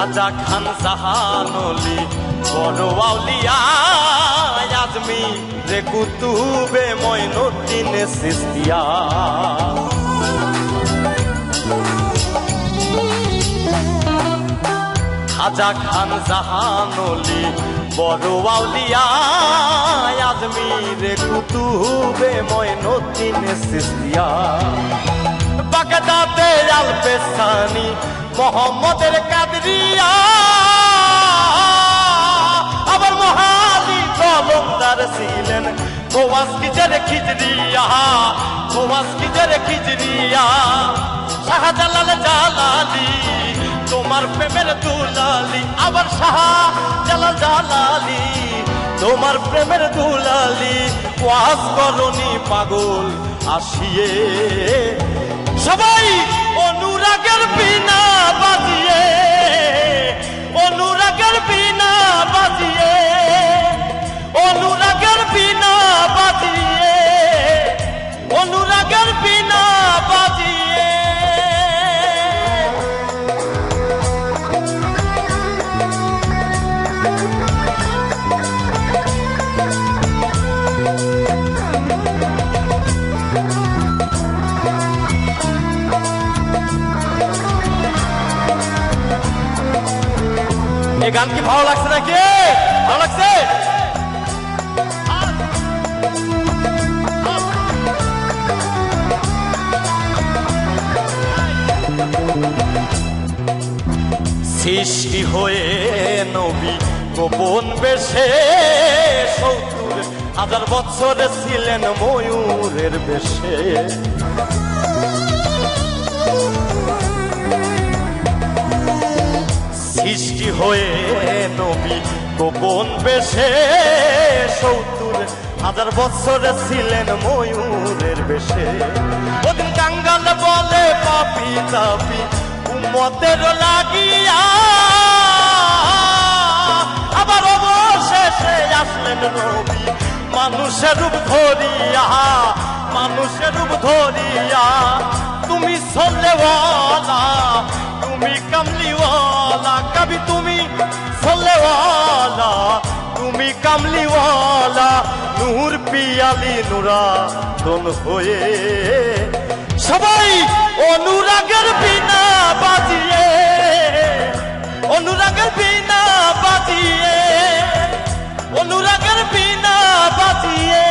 খাজা খান জাহানলি বড় আউলিয়া, আজমি রে কুতুবে ময়নুদ্দিন সিস্তিয়া। খাজা খান জাহানলি বড় আউলিয়া আজমির কুতুবে ময়নুদ্দিন সিস্তিয়া। বাগদাদে আল পেসানি মোহাম্মদের কাদরিয়া। আবার মহাদি কলমদার ছিলেন গোয়াস কিজের খিজরিয়া গোয়াস কিজের খিজরিয়া শাহজালাল জালালি, তোমার প্রেমের দুলালি। আবার শাহ জালাল জালালি, তোমার প্রেমের দুলালি। ওয়াজ করনি পাগল আসিয়ে। সবাই অনুরাগের বিনা বাজিয়ে অনুরাগের এই গান কি ভালো লাগছে নাকি? ভালো লাগছে? সৃষ্টি হয়ে নবী গোপন বেশে সত্তর হাজার বছরে ছিলেন ময়ূরের বেশে। সৃষ্টি হয়ে নবী গোপন বেশে সত্তর হাজার বছরে ছিলেন ময়ূরের বেশে। ওদিন কাঙ্গাল বলে, পাপি তাপি উম্মতের লাগিয়া। আবার অবশেষে আসলেন নবী, মানুষের রূপ ধরিয়া, মানুষের রূপ ধরিয়া। তুমি সল্লেওয়ালা তুমি তুমি তুমি কামলিওয়ালা, নূর পিয়ালি নুরা তন হয়ে। সবাই অনুরাগের বিনা বাজিয়ে, অনুরাগের বিনা বাজিয়ে, অনুরাগের বিনা বাজিয়ে।